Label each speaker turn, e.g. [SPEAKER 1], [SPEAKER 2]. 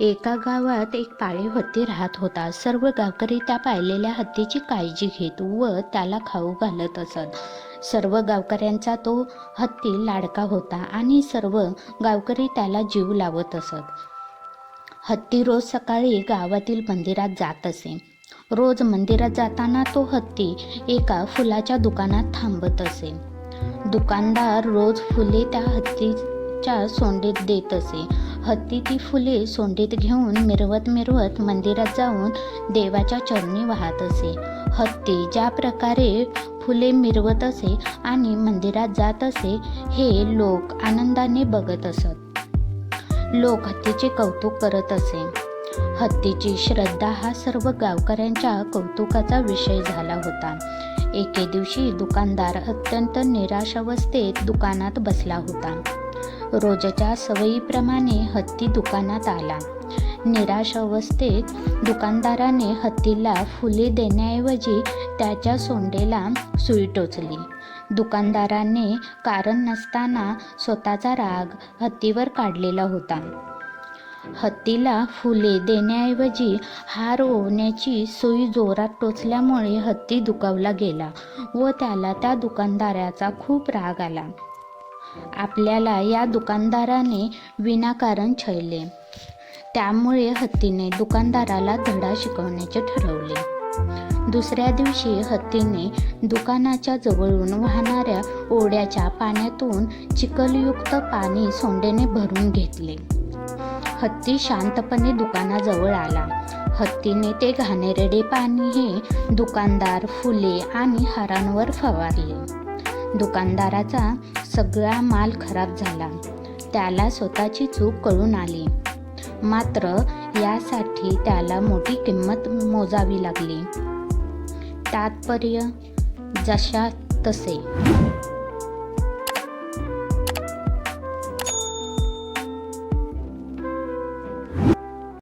[SPEAKER 1] एका गावात एक पाळीव हत्ती राहत होता. सर्व गावकरी त्या पाळलेल्या हत्तीची काळजी घेत व त्याला खाऊ घालत असत. सर्व गावकऱ्यांचा तो हत्ती लाडका होता आणि सर्व गावकरी त्याला जीव लावत असत. हत्ती रोज सकाळी गावातील मंदिरात जात असे. रोज मंदिरात जाताना तो हत्ती एका फुलाच्या दुकानात थांबत असे. दुकानदार रोज फुले त्या हत्ती च्या सोंडीत देत असे. हत्ती ती फुले सोंडीत घेऊन मिरवत मिरवत मंदिरात जाऊन देवाच्या चरणी वाहत असे. हत्ती ज्या प्रकारे फुले मिरवत असे आणि मंदिरात जात असे हे लोक आनंदाने बघत असत. लोक हत्तीचे कौतुक करत असे. हत्तीची श्रद्धा हा सर्व गावकऱ्यांच्या कौतुकाचा विषय झाला होता. एके दिवशी दुकानदार अत्यंत निराश अवस्थेत दुकानात बसला होता. रोजच्या सवयीप्रमाणे हत्ती दुकानात आला. निराश अवस्थेत दुकानदाराने हत्तीला फुले देण्याऐवजी त्याच्या सोंडेला सुई टोचली. दुकानदाराने कारण नसताना स्वतःचा राग हत्तीवर काढलेला होता. हत्तीला फुले देण्याऐवजी हार ओवण्याची सोयी जोरात टोचल्यामुळे हत्ती दुखावला गेला व त्याला त्या दुकानदाराचा खूप राग आला. आपल्याला या दुकानदाराने विनाकारण छळले. त्यामुळे हत्तीने दुकानदाराला धडा शिकवण्याचे ठरवले. दुसऱ्या दिवशी हत्तीने दुकानाच्या जवळून वाहणाऱ्या ओढ्याच्या पाण्यातून चिखलयुक्त पाणी सोंडेने भरून घेतले. हत्ती शांतपणे दुकानाजवळ आला. हत्तीने ते घाणेरडे पाणी हे दुकानदार फुले आणि हारांवर फवारले. दुकानदाराचा सगळा माल खराब झाला. त्याला स्वतःची चूक कळून आली. मात्र यासाठी त्याला मोठी किंमत मोजावी लागली. तात्पर्य जशा तसे.